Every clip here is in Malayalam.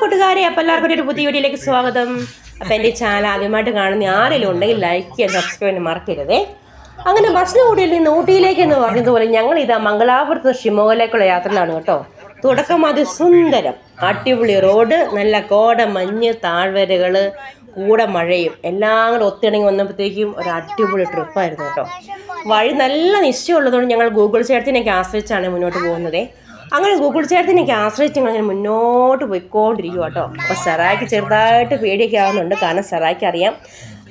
കൂട്ടുകാരെ അപ്പം എല്ലാവർക്കും ഒരു പുതിയ വീഡിയോയിലേക്ക് സ്വാഗതം. അപ്പം എന്റെ ചാനൽ ആദ്യമായിട്ട് കാണുന്ന ആരെങ്കിലും ഉണ്ടെങ്കിൽ ലൈക്ക് ചെയ്യാൻ സബ്സ്ക്രൈബ് മറക്കരുതേ. അങ്ങനെ ബസ്സിന് കൂടിയിൽ നിന്ന് ഊട്ടിയിലേക്ക് എന്ന് പറഞ്ഞതുപോലെ ഞങ്ങൾ ഇതാ മംഗളാപുരത്ത് നിന്ന് ഷിമോഗയിലേക്കുള്ള യാത്രയിലാണ് കേട്ടോ. തുടക്കം അതിസുന്ദരം അടിപൊളി റോഡ് നല്ല കോട മഞ്ഞ് താഴ്വരകൾ കൂടെ മഴയും. എല്ലാം കൂടെ ഒത്തിണങ്ങി വന്നപ്പോഴത്തേക്കും ഒരു അടിപൊളി ട്രിപ്പായിരുന്നു കേട്ടോ. വഴി നല്ല നിശ്ചയമുള്ളതുകൊണ്ട് ഞങ്ങൾ ഗൂഗിൾ ചേട്ടത്തിനൊക്കെ ആശ്രയിച്ചാണ് മുന്നോട്ട് പോകുന്നത്. അങ്ങനെ ഗൂഗിൾ ചേട്ടത്തിനൊക്കെ ആശ്രയിച്ച് അങ്ങനെ മുന്നോട്ട് പോയിക്കൊണ്ടിരിക്കുക കേട്ടോ. അപ്പോൾ സെറായ്ക്ക് ചെറുതായിട്ട് പേടിയൊക്കെ ആവുന്നുണ്ട്. കാരണം സെറായ്ക്ക് അറിയാം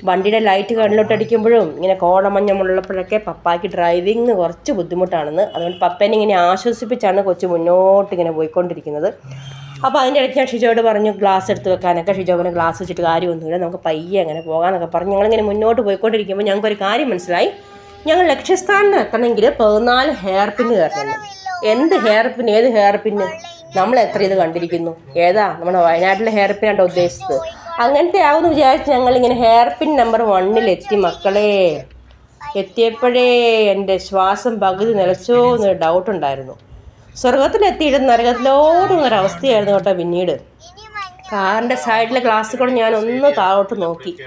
വണ്ടിയുടെ ലൈറ്റ് കണ്ണിലോട്ട് അടിക്കുമ്പോഴും ഇങ്ങനെ കോടമഞ്ഞമുള്ളപ്പോഴൊക്കെ പപ്പായ്ക്ക് ഡ്രൈവിംഗ് കുറച്ച് ബുദ്ധിമുട്ടാണെന്ന്. അതുകൊണ്ട് പപ്പേനെ ഇങ്ങനെ ആശ്വസിപ്പിച്ചാണ് കൊച്ചു മുന്നോട്ട് ഇങ്ങനെ പോയിക്കൊണ്ടിരിക്കുന്നത്. അപ്പോൾ അതിന്റെ ഇടയ്ക്ക് ഞാൻ ഷിജോയോട് പറഞ്ഞു ഗ്ലാസ് എടുത്ത് വെക്കാനൊക്കെ. ഷിജോവിന് ഗ്ലാസ് വെച്ചിട്ട് കാര്യമൊന്നുമില്ല. നമുക്ക് പയ്യെ അങ്ങനെ പോകാമെന്നൊക്കെ പറഞ്ഞ്. ഞങ്ങളിങ്ങനെ മുന്നോട്ട് പോയിക്കൊണ്ടിരിക്കുമ്പോൾ ഞങ്ങൾക്കൊരു കാര്യം മനസ്സിലായി. ഞങ്ങൾ ലക്ഷ്യസ്ഥാനത്ത് എത്തണമെങ്കിൽ പതിനാല് ഹെയർ പിന്ന് കയറണം. എന്ത് ഹെയർ പിൻ ഏത് ഹെയർ പിന്ന് നമ്മൾ എത്ര ഇത് കണ്ടിരിക്കുന്നു? ഏതാ? നമ്മുടെ വയനാട്ടിലെ ഹെയർ പിന്നാണ് ഉദ്ദേശിച്ചത്? അങ്ങനത്തെ ആവുമെന്ന് വിചാരിച്ച് ഞങ്ങളിങ്ങനെ ഹെയർ പിൻ നമ്പർ വണ്ണിലെത്തി മക്കളെ. എത്തിയപ്പോഴേ എന്റെ ശ്വാസം പകുതി നിലച്ചോ എന്നൊരു ഡൗട്ട് ഉണ്ടായിരുന്നു. സ്വർഗത്തിലെത്തിയിട്ട് അവസ്ഥയായിരുന്നു കേട്ടോ പിന്നീട്. കാറിന്റെ സൈഡിലെ ഗ്ലാസ് കൂടെ ഞാൻ ഒന്ന് താഴോട്ട് നോക്കി.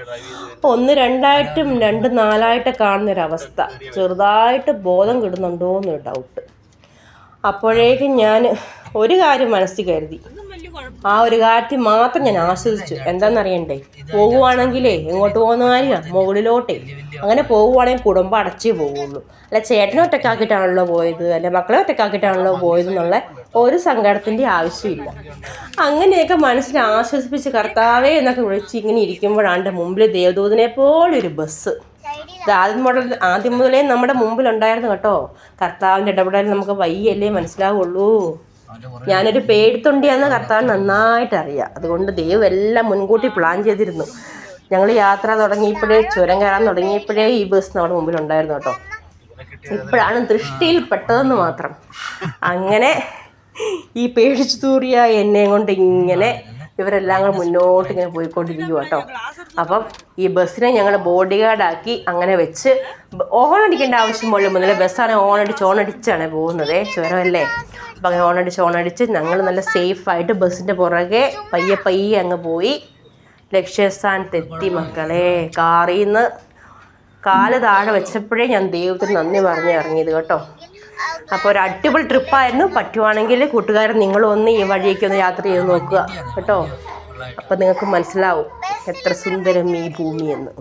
അപ്പോൾ ഒന്ന് രണ്ടായിട്ടും രണ്ട് നാലായിട്ട് കാണുന്നൊരവസ്ഥ ചെറുതായിട്ട് ബോധം കിടുന്നുണ്ടോ എന്നൊരു ഡൗട്ട് അപ്പോഴേക്കും ഞാൻ ഒരു കാര്യം മനസ്സിൽ കരുതി. ആ ഒരു കാര്യത്തിൽ മാത്രം ഞാൻ ആസ്വദിച്ചു. എന്താണെന്നറിയണ്ടേ? പോകുവാണെങ്കിലേ എങ്ങോട്ട് പോകുന്ന കാര്യമാണ് മുകളിലോട്ടേ. അങ്ങനെ പോകുവാണെങ്കിൽ കുടുംബം അടച്ചേ പോവുള്ളൂ. അല്ല ചേട്ടനെ ഒറ്റക്കാക്കിയിട്ടാണല്ലോ പോയത്. അല്ല മക്കളെ ഒറ്റക്കാക്കിയിട്ടാണല്ലോ പോയത് എന്നുള്ള ഒരു സങ്കടത്തിന്റെ ആവശ്യമില്ല. അങ്ങനെയൊക്കെ മനസ്സിൽ ആശ്വസിപ്പിച്ച് കർത്താവേ എന്നൊക്കെ വിളിച്ച് ഇങ്ങനെ ഇരിക്കുമ്പോഴാണ് എന്റെ മുമ്പിൽ ദേവദൂതനെ പോലെ ഒരു ബസ് ഇത് ആദ്യം മുതൽ ആദ്യം മുതലേ നമ്മുടെ മുമ്പിൽ ഉണ്ടായിരുന്നു കേട്ടോ. കർത്താവിന്റെ ഇടപെടൽ നമുക്ക് വയ്യല്ലേ മനസ്സിലാവുള്ളൂ. ഞാനൊരു പേടിത്തൊണ്ടിയാന്ന് കർത്താവ് നന്നായിട്ട് അറിയാം. അതുകൊണ്ട് ദൈവം എല്ലാം മുൻകൂട്ടി പ്ലാൻ ചെയ്തിരുന്നു. ഞങ്ങൾ യാത്ര തുടങ്ങിയപ്പോഴേ ചുരം കയറാൻ തുടങ്ങിയപ്പോഴേ ഈ ബസ് നമ്മുടെ മുമ്പിൽ ഉണ്ടായിരുന്നു കേട്ടോ. ഇപ്പോഴാണ് ദൃഷ്ടിയിൽ പെട്ടതെന്ന് മാത്രം. അങ്ങനെ ഈ പേടിച്ചു തൂറിയ എന്നെ കൊണ്ട് ഇങ്ങനെ ഇവരെല്ലാം കൂടെ മുന്നോട്ട് ഇങ്ങനെ പോയിക്കൊണ്ടിരിക്കുക കേട്ടോ. അപ്പം ഈ ബസ്സിനെ ഞങ്ങൾ ബോഡി ഗാർഡാക്കി അങ്ങനെ വെച്ച് ഓൺ അടിക്കേണ്ട ആവശ്യം പോലും ഇന്നലെ ബസ്സാണ് ഓൺ അടിച്ച് ഓൺ അടിച്ചാണ് പോകുന്നത്. ചുരമല്ലേ അപ്പം അങ്ങനെ ഓൺ അടിച്ച് ഓൺ അടിച്ച് ഞങ്ങൾ നല്ല സേഫായിട്ട് ബസ്സിന്റെ പുറകെ പയ്യെ പയ്യെ അങ്ങ് പോയി ലക്ഷ്യസ്ഥാനത്തെത്തി മക്കളെ. കാറിൽ നിന്ന് കാൽ താഴെ വെച്ചപ്പോഴേ ഞാൻ ദൈവത്തിന് നന്ദി പറഞ്ഞ് ഇറങ്ങിയത് കേട്ടോ. അപ്പോൾ ഒരു അടിപൊളി ട്രിപ്പായിരുന്നു. പറ്റുവാണെങ്കിൽ കൂട്ടുകാരൻ നിങ്ങളൊന്ന് ഈ വഴിയൊക്കെ ഒന്ന് യാത്ര ചെയ്ത് നോക്കുക. കേട്ടോ? അപ്പം നിങ്ങൾക്ക് മനസ്സിലാവും എത്ര സുന്ദരം ഈ ഭൂമിയെന്ന്.